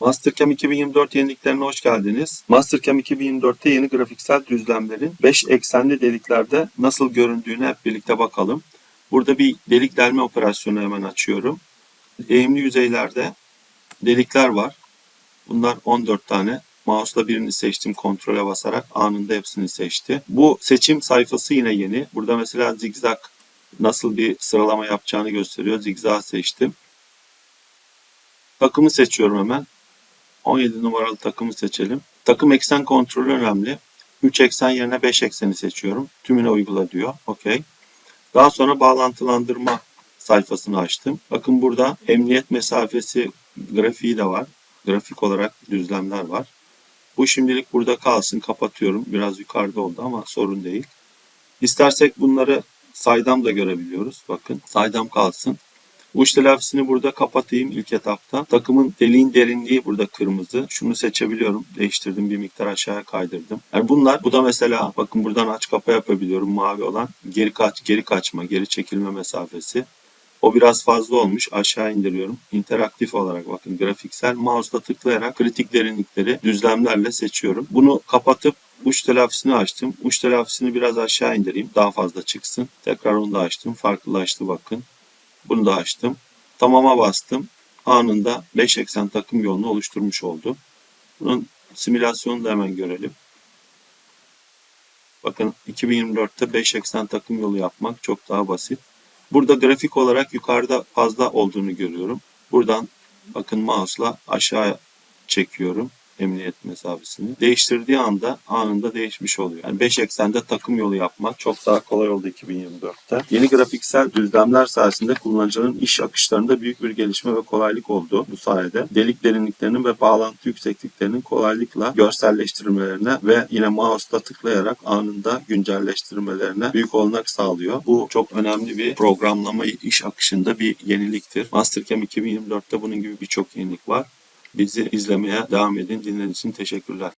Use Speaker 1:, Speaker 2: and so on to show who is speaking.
Speaker 1: Mastercam 2024 yeniliklerine hoş geldiniz. Mastercam 2024'te yeni grafiksel düzlemlerin 5 eksenli deliklerde nasıl göründüğünü hep birlikte bakalım. Burada bir delik delme operasyonu hemen açıyorum. Eğimli yüzeylerde delikler var. Bunlar 14 tane. Mouse'la birini seçtim. Kontrole basarak anında hepsini seçti. Bu seçim sayfası yine yeni. Burada mesela zigzag nasıl bir sıralama yapacağını gösteriyor. Zigzag seçtim. Takımı seçiyorum hemen. 17 numaralı takımı seçelim. Takım eksen kontrolü önemli. 3 eksen yerine 5 ekseni seçiyorum. Tümüne uygula diyor. Okey. Daha sonra bağlantılandırma sayfasını açtım. Bakın burada emniyet mesafesi grafiği de var. Grafik olarak düzlemler var. Bu şimdilik burada kalsın. Kapatıyorum. Biraz yukarıda oldu ama sorun değil. İstersek bunları saydam da görebiliyoruz. Bakın saydam kalsın. Uç telafisini burada kapatayım ilk etapta. Takımın deliğin derinliği burada kırmızı. Şunu seçebiliyorum. Değiştirdim bir miktar aşağıya kaydırdım. Yani bunlar bu da mesela bakın buradan aç kapa yapabiliyorum mavi olan. Geri kaç geri kaçma, geri çekilme mesafesi. O biraz fazla olmuş. Aşağı indiriyorum. İnteraktif olarak bakın grafiksel mouse'la tıklayarak kritik derinlikleri düzlemlerle seçiyorum. Bunu kapatıp uç telafisini açtım. Uç telafisini biraz aşağı indireyim. Daha fazla çıksın. Tekrar onu da açtım. Farklılaştı bakın. Bunu da açtım. Tamama bastım. Anında 5 eksen takım yolunu oluşturmuş oldu. Bunun simülasyonunu da hemen görelim. Bakın 2024'te 5 eksen takım yolu yapmak çok daha basit. Burada grafik olarak yukarıda fazla olduğunu görüyorum. Buradan bakın mouse'la aşağı çekiyorum emniyet mesafesini. Değiştirdiği anda anında değişmiş oluyor. Yani 5 eksende takım yolu yapmak çok daha kolay oldu 2024'te. Yeni grafiksel düzlemler sayesinde kullanıcının iş akışlarında büyük bir gelişme ve kolaylık oldu bu sayede. Delik derinliklerinin ve bağlantı yüksekliklerinin kolaylıkla görselleştirmelerine ve yine mouse'la tıklayarak anında güncelleştirmelerine büyük olanak sağlıyor. Bu çok önemli bir programlama iş akışında bir yeniliktir. Mastercam 2024'te bunun gibi birçok yenilik var. Bizi izlemeye devam edin. Dinlediğiniz için teşekkürler.